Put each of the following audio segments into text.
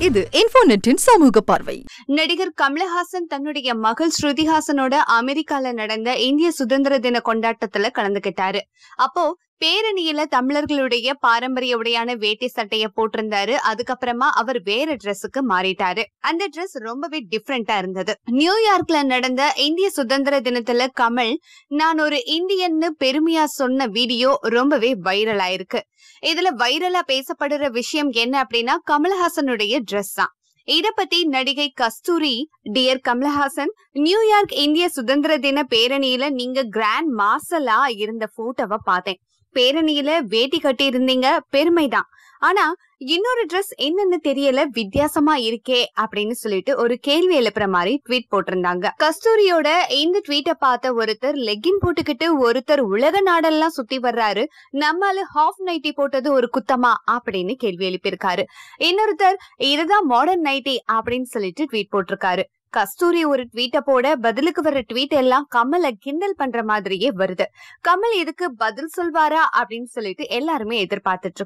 இது இன்ஃபோநெட்டின் சமூக பார்வை. நடிகர் கமலஹாசன் தன்னுடைய மகள் ஸ்ருதிஹாசனோட அமெரிக்கால நடந்த இந்திய சுதந்திர தின கொண்டாட்டத்துல கலந்துகிட்டாரு. அப்போ பேரணியில தமிழர்களுடைய பாரம்பரிய உடையான வேட்டி சட்டைய போட்டிருந்தாரு. அதுக்கப்புறமா அவர் வேற ட்ரெஸ்ஸுக்கு மாறிட்டாரு. அந்த ட்ரெஸ் ரொம்பவே டிஃப்ரெண்டா இருந்தது. நியூயார்க்ல நடந்த இந்திய சுதந்திர தினத்துல கமல் நான் ஒரு இந்தியன்னு பெருமையா சொன்ன வீடியோ ரொம்பவே வைரல் ஆயிருக்கு. இதுல வைரலா பேசப்படுற விஷயம் என்ன அப்படின்னா கமல்ஹாசனுடைய ட்ரெஸ் தான். இத பத்தி நடிகை கஸ்தூரி டியர் கமலஹாசன் நியூயார்க் இந்திய சுதந்திர தின பேரணியில நீங்க கிராண்ட் மார்சலா இருந்த போட்டோவை பார்த்தேன். பேரணியில வேட்டி கட்டி இருந்தீங்க பெருமைதான். ஆனா இன்னொரு ட்ரெஸ் என்னன்னு தெரியல வித்தியாசமா இருக்கே அப்படின்னு சொல்லிட்டு ஒரு கேள்வி எழுப்புற மாதிரி ட்வீட் போட்டிருந்தாங்க. கஸ்தூரியோட இந்த ட்வீட்டை பார்த்த ஒருத்தர் லெக்கின் போட்டுக்கிட்டு ஒருத்தர் உலக நாடெல்லாம் சுத்தி வர்றாரு. நம்மால ஹாஃப் நைட்டி போட்டது ஒரு குத்தமா அப்படின்னு கேள்வி எழுப்பியிருக்காரு. இன்னொருத்தர் இதுதான் மாடர்ன் நைட்டி அப்படின்னு சொல்லிட்டு ட்வீட் போட்டிருக்காரு. கஸ்தூரி ஒரு ட்வீட்டை போட பதிலுக்கு வர ட்வீட் எல்லாம் கமலை கிண்டல் பண்ற மாதிரியே வருது கமல் இதுக்கு பதில் சொல்வாரா அப்படின்னு சொல்லிட்டு எல்லாருமே எதிர்பார்த்துட்டு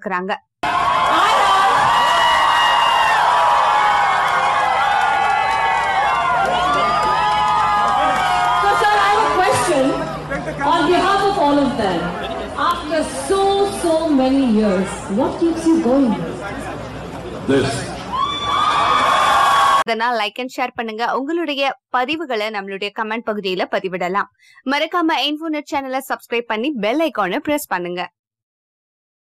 question on behalf of all of them. After so, so many years, what keeps you going? This. அதனால் லைக் அண்ட் ஷேர் பண்ணுங்க. உங்களுடைய பதிவுகளை நம்மளுடைய கமெண்ட் பகுதியில பதிவிடலாம். மறக்காம இன்ஃபோனெட் சேனலை சப்ஸ்கிரைப் பண்ணி பெல் ஐக்கானை பிரஸ் பண்ணுங்க.